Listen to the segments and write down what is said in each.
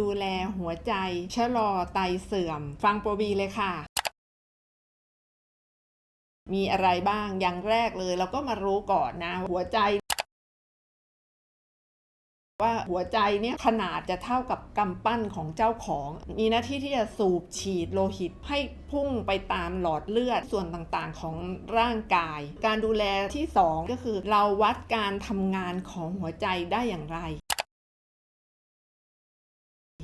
ดูแลหัวใจชะลอไตเสื่อม ฟังโปรบีเลยค่ะ มีอะไรบ้างอย่างแรกเลย เราก็มารู้ก่อนนะ หัวใจว่าหัวใจเนี่ยขนาดจะเท่ากับกำปั้นของเจ้าของ มีหน้าที่ที่จะสูบฉีดโลหิตให้พุ่งไปตามหลอดเลือดส่วนต่างๆของร่างกาย การดูแลที่ 2 ก็คือเราวัดการทำงานของหัวใจได้อย่างไร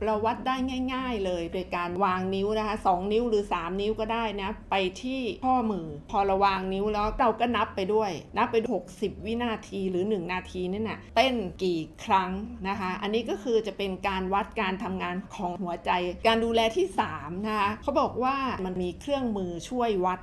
เราวัดได้ง่าย ๆ เลย โดยการวางนิ้วนะคะสองนิ้วหรือ 3 นิ้วก็ได้นะไปที่ข้อมือ พอเราวางนิ้วแล้วเราก็นับไปด้วย นับไป 60 วินาทีหรือ 1 นาทีนั่นน่ะเต้นกี่ครั้งนะคะ อันนี้ก็คือจะเป็นการวัดการทำงานของหัวใจ การดูแลที่ 3 นะคะเขาบอกว่ามันมีเครื่องมือช่วยวัด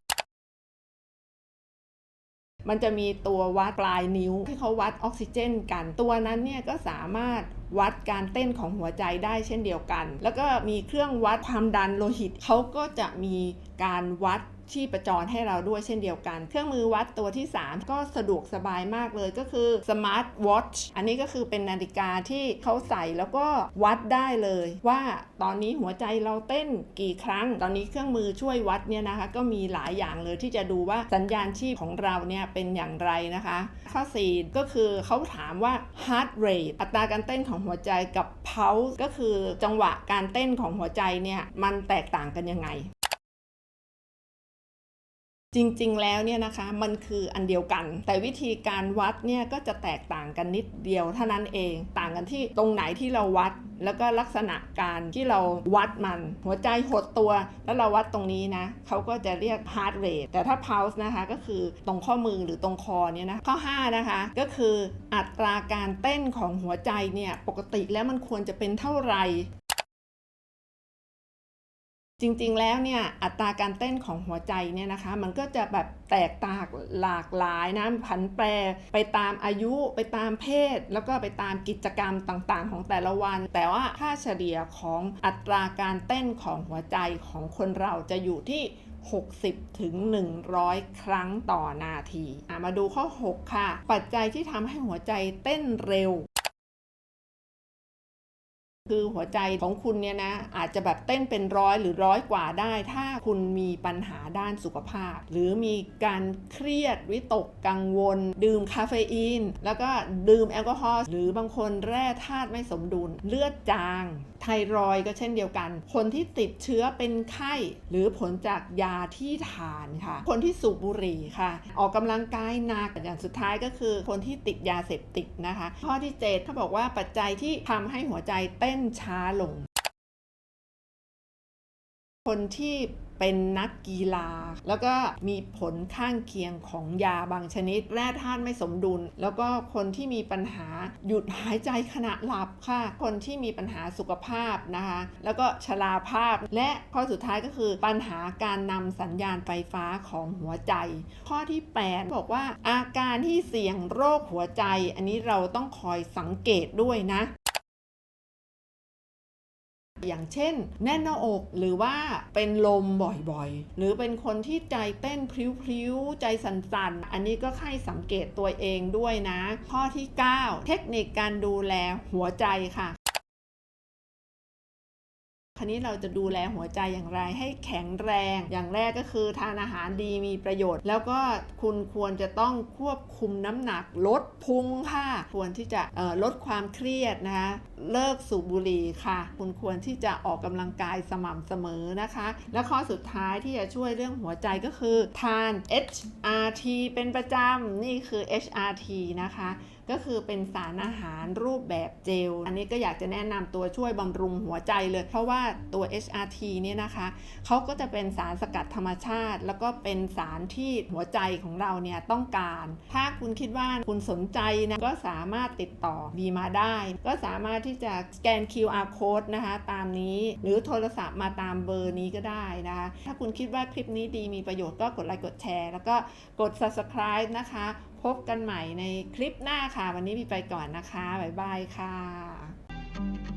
มันจะมีตัววัดปลายนิ้วที่เขาวัดออกซิเจนกัน ตัวนั้นเนี่ยก็สามารถวัดการเต้นของหัวใจได้เช่นเดียวกัน แล้วก็มีเครื่องวัดความดันโลหิตเขาก็จะมีการวัดที่ประจรให้เราด้วยเช่นเดียวกัน เครื่องมือวัดตัวที่ 3 ก็สะดวกสบายมากเลยก็คือ Smart Watch อันนี้ก็คือเป็นนาฬิกาที่เขาใส่แล้วก็วัดได้เลย ว่าตอนนี้หัวใจเราเต้นกี่ครั้ง ตอนนี้เครื่องมือช่วยวัดเนี่ยนะคะ ก็มีหลายอย่างเลยที่จะดูว่าสัญญาณชีพของเราเนี่ยเป็นอย่างไรนะคะ ข้อ 4 ก็คือเขาถามว่า heart rate อัตราการเต้นของหัวใจกับ pulse ก็คือจังหวะการเต้นของหัวใจเนี่ยมันแตกต่างกันยังไง จริงๆ แล้วเนี่ยนะคะมันคืออันเดียวกัน แต่วิธีการวัดเนี่ยก็จะแตกต่างกันนิดเดียวเท่านั้นเอง ต่างกันที่ตรงไหนที่เราวัด แล้วก็ลักษณะการที่เราวัดมัน หัวใจหดตัว แล้วเราวัดตรงนี้นะเขาก็จะเรียก heart rate แต่ถ้า pulse นะคะก็คือตรงข้อมือหรือตรงคอเนี่ยนะข้อ 5 นะคะ ก็คืออัตราการเต้นของหัวใจเนี่ยปกติแล้วมันควรจะเป็นเท่าไหร่ จริงๆ แล้วเนี่ยอัตราการเต้นของหัวใจเนี่ยนะคะ มันก็จะแบบแตกต่างหลากหลายนะผันแปรไปตามอายุไปตามเพศ แล้วก็ไปตามกิจกรรมต่างๆ ของแต่ละวัน แต่ว่าค่าเฉลี่ยของอัตราการเต้นของหัวใจของคนเราจะอยู่ที่ 60ถึง100 ครั้งต่อนาทีมาดูข้อ 6 ค่ะ ปัจจัยที่ทำให้หัวใจเต้นเร็ว คือหัวใจของคุณเนี่ยนะอาจจะแบบเต้นเป็นร้อยหรือร้อยกว่าได้ ถ้าคุณมีปัญหาด้านสุขภาพ หรือมีการเครียดวิตกกังวล ดื่มคาเฟอีน แล้วก็ดื่มแอลกอฮอล์หรือบางคนแร่ธาตุไม่สมดุล เลือดจาง ไทรอยก็เช่นเดียวกัน คนที่ติดเชื้อเป็นไข้ หรือผลจากยาที่ทานค่ะ คนที่สูบบุหรี่ค่ะ ออกกำลังกายหนักอย่างสุดท้ายก็คือ คนที่ติดยาเสพติดนะคะ ข้อที่7เขาบอกว่าปัจจัยที่ทำให้หัวใจเต้นช้าลง คนที่ เป็นนักกีฬา แล้วก็มีผลข้างเคียงของยาบางชนิด แร่ธาตุไม่สมดุล แล้วก็คนที่มีปัญหาหยุดหายใจขณะหลับค่ะ คนที่มีปัญหาสุขภาพนะคะ แล้วก็ชราภาพ และข้อสุดท้ายก็คือปัญหาการนำสัญญาณไฟฟ้าของหัวใจ ข้อที่ 8 บอกว่าอาการที่เสี่ยงโรคหัวใจ อันนี้เราต้องคอยสังเกตด้วยนะ อย่างเช่น แน่นหน้าอกหรือว่าเป็นลมบ่อยๆ หรือเป็นคนที่ใจเต้นพลิ้วๆ ใจสั่นๆ อันนี้ก็ให้สังเกตตัวเองด้วยนะ ข้อที่ 9 เทคนิคการดูแลหัวใจค่ะ คราวนี้เราจะดูแลหัวใจอย่างไรให้แข็งแรง อย่างแรกก็คือทานอาหารดีมีประโยชน์ แล้วก็คุณควรจะต้องควบคุมน้ำหนักลดพุงค่ะ ควรที่จะลดความเครียดนะคะเลิกสูบบุหรี่ค่ะ คุณควรที่จะออกกำลังกายสม่ำเสมอนะคะ และข้อสุดท้ายที่จะช่วยเรื่องหัวใจก็คือ ทาน HRT เป็นประจำนี่คือ HRT นะคะ ก็คือเป็นสารอาหารรูปแบบเจล อันนี้ก็อยากจะแนะนำตัวช่วยบำรุงหัวใจเลย เพราะว่าตัว HRT เนี่ยนะคะเขาก็จะเป็นสารสกัดธรรมชาติ แล้วก็เป็นสารที่หัวใจของเราเนี่ยต้องการ ถ้าคุณคิดว่าคุณสนใจนะก็สามารถติดต่อบีมาได้ ก็สามารถที่จะสแกน QR code นะคะตามนี้หรือโทรศัพท์มาตามเบอร์นี้ก็ได้นะคะถ้าคุณคิดว่าคลิปนี้ดีมีประโยชน์ก็กดไลค์กดแชร์ แล้วก็กด subscribe นะคะ พบกันใหม่ในคลิปหน้าค่ะ วันนี้มีไปก่อนนะคะ บ๊ายบายค่ะ